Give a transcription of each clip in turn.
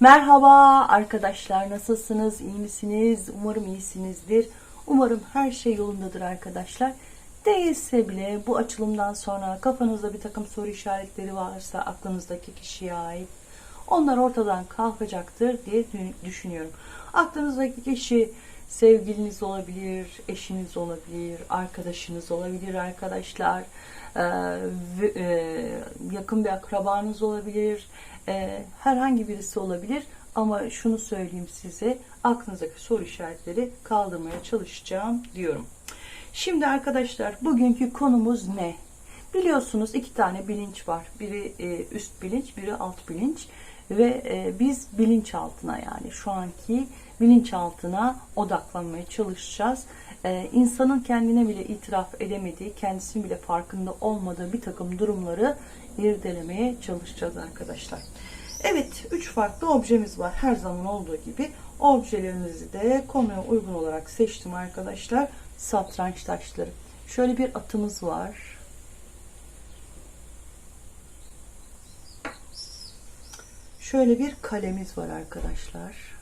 Merhaba arkadaşlar nasılsınız? İyi misiniz? Umarım iyisinizdir. Umarım her şey yolundadır arkadaşlar. Değilse bile bu açılımdan sonra kafanızda bir takım soru işaretleri varsa aklınızdaki kişiye ait onlar ortadan kalkacaktır diye dü- düşünüyorum. Aklınızdaki kişi sevgiliniz olabilir eşiniz olabilir arkadaşınız olabilir arkadaşlar Ee, e, yakın bir akrabanız olabilir e, herhangi birisi olabilir ama şunu söyleyeyim size aklınızdaki soru işaretleri kaldırmaya çalışacağım diyorum. Şimdi arkadaşlar bugünkü konumuz ne? Biliyorsunuz iki tane bilinç var. Biri e, üst bilinç, biri alt bilinç ve e, biz bilinçaltına yani şu anki bilinçaltına odaklanmaya çalışacağız. E, insanın kendine bile itiraf edemediği, kendisinin bile farkında olmadığı bir takım durumları irdelemeye çalışacağız arkadaşlar. Evet, üç farklı objemiz var. Her zaman olduğu gibi objelerimizi de konuya uygun olarak seçtim arkadaşlar. Satranç taşları. Şöyle bir atımız var. Şöyle bir kalemiz var arkadaşlar.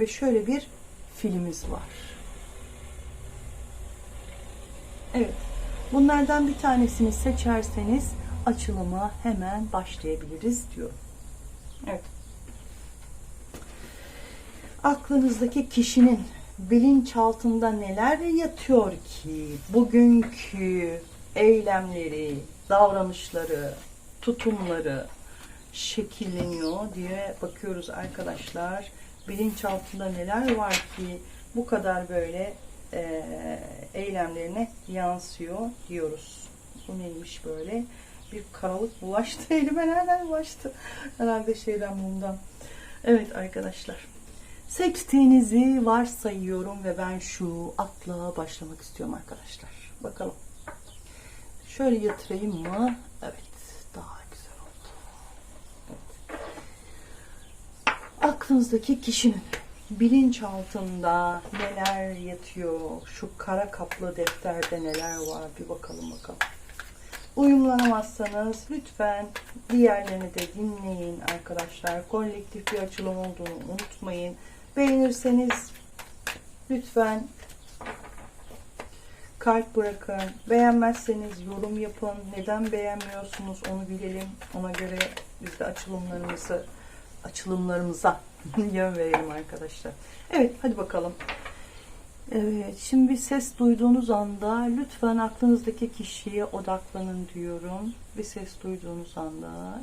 Ve şöyle bir filimiz var. Evet. Bunlardan bir tanesini seçerseniz açılıma hemen başlayabiliriz diyorum. Evet. Aklınızdaki kişinin bilinçaltında neler yatıyor ki bugünkü eylemleri, davranışları, tutumları şekilleniyor diye bakıyoruz arkadaşlar. Bilinçaltında neler var ki bu kadar böyle e, eylemlerine yansıyor diyoruz. Bu neymiş böyle? Bir karalık bulaştı elime nereden bulaştı? Herhalde şeyden bundan. Evet arkadaşlar. Seçtiğinizi varsayıyorum ve ben şu atla başlamak istiyorum arkadaşlar. Bakalım. Şöyle yatırayım mı? Evet. Daha Aklınızdaki kişinin bilinç altında neler yatıyor? Şu kara kaplı defterde neler var? Bir bakalım bakalım. Uyumlanamazsanız lütfen diğerlerini de dinleyin arkadaşlar. Kolektif bir açılım olduğunu unutmayın. Beğenirseniz lütfen kalp bırakın. Beğenmezseniz yorum yapın. Neden beğenmiyorsunuz onu bilelim. Ona göre biz de açılımlarımızı açılımlarımıza yön verelim arkadaşlar. Evet hadi bakalım. Evet, şimdi bir ses duyduğunuz anda lütfen aklınızdaki kişiye odaklanın diyorum. Bir ses duyduğunuz anda